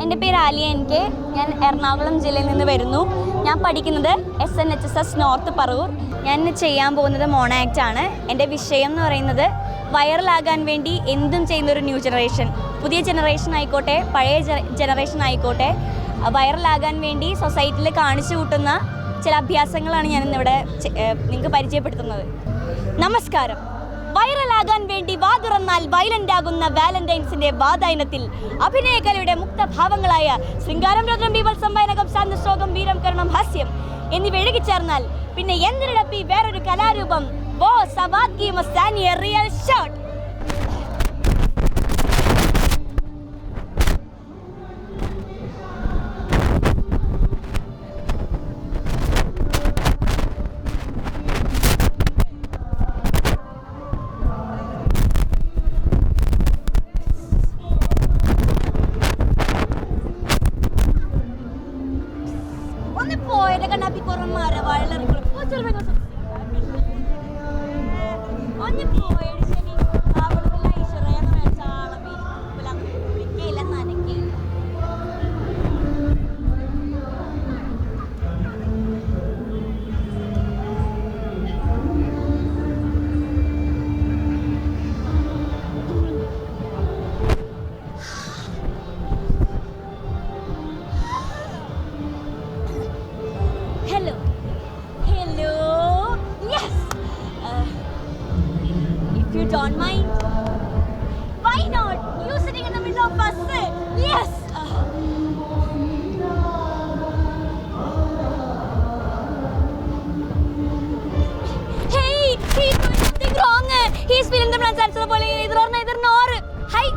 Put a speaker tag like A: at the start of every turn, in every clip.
A: എന്റെ പേര് Alia N K. ഞാൻ എറണാകുളം ജില്ലയിൽ നിന്ന് വരുന്നു. ഞാൻ പഠിക്കുന്നത് S N H S S north Paravur. ഞാൻ ചെയ്യാൻ പോകുന്നത് മോണാക്റ്റ് ആണ്. എന്റെ വിഷയം എന്ന് പറയുന്നത് വൈറലാകാൻ വേണ്ടി എന്തും ചെയ്യുന്ന ഒരു ന്യൂ ജനറേഷൻ. പുതിയ ജനറേഷൻ ആയിക്കോട്ടെ പഴയ ജനറേഷൻ ആയിക്കോട്ടെ വൈറലാകാൻ വേണ്ടി സൊസൈറ്റിയിൽ കാണിച്ചു കൂട്ടുന്ന ചില അഭ്യാസങ്ങളാണ് ഞാൻ ഇന്നിവിടെ നിങ്ങൾക്ക് പരിചയപ്പെടുത്തുന്നത്. നമസ്കാരം. വൈറലാകാൻ വേണ്ടി വാ തുറന്നാൽ വയലന്റ് ആകുന്ന വാലന്റൈൻസിന്റെ വാതായനത്തിൽ അഭിനയകലയുടെ മുക്തഭാവങ്ങളായ ശൃംഗാരം രുദ്രം ബീവത്സം ഭയനകം ശാന്തശ്ലോകം വീരം കരണം ഹാസ്യം എന്നിവ ഇഴുകിച്ചേർന്നാൽ പിന്നെ എന്തിനടപ്പി വേറൊരു കലാരൂപം? Real shot. ഒന്ന് പോയത് കണ്ണാപ്പി കുറമാര വളരെ ഒന്ന് പോയത് don't mind, why not? You sitting in the middle of us. Yes. Uh, hey, he's doing something wrong. He's feeling the blood cells പോലെ either or neither nor. Hi.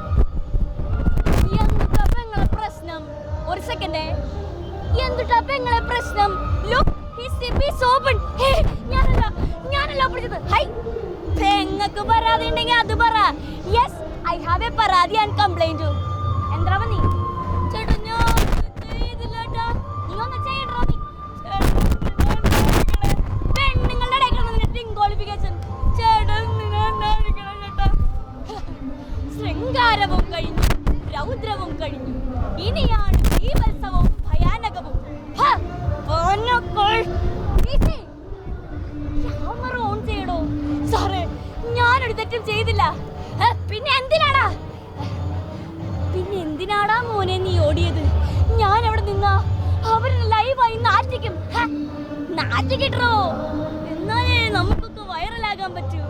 A: എന്താ പെങ്ങളെ പ്രശ്നം ഒരു സെക്കൻഡ് എന്തുട്ടാ പെങ്ങളെ പ്രശ്നം ലുക്ക് ഹിസ് ഓപ്പൺ ഞാനല്ല ഞാനല്ല പിടിച്ചത് ഹൈ പെങ്ങക്ക് പരാതി ഉണ്ടെങ്കിൽ അത് പറ. യെസ് ഐ ഹാവ് എ പരാതി ആൻഡ് കംപ്ലൈന്റ് എന്താ നീ ചേട്ടാ ഞാൻ നീ ഒന്ന് ചെയ്യട്ടോ നീ. പെണ്ണുങ്ങളുടെ ഇടയ്ക്ക് ഡിങ്കോളിഫിക്കേഷൻ ചേട്ടൻ ചേട്ടാ ശൃംഗാരവും രൗദ്രവും കഴിഞ്ഞു. ഇനിയാണ് ബീഭത്സവും ഭയാനകവും. ഓൺ ചെയ്യടോ. സാറേ ഞാനൊരു തെറ്റും ചെയ്തില്ല പിന്നെ എന്തിനാടാ? പിന്നെ എന്തിനാടാ മോനെ നീ ഓടിയത്? ഞാൻ അവിടെ നിന്നാ അവർ ലൈവായി നാറ്റിക്കും. നാറ്റിക്കിട്ടോ എന്നാലേ നമുക്കൊക്കെ വൈറലാകാൻ പറ്റൂ.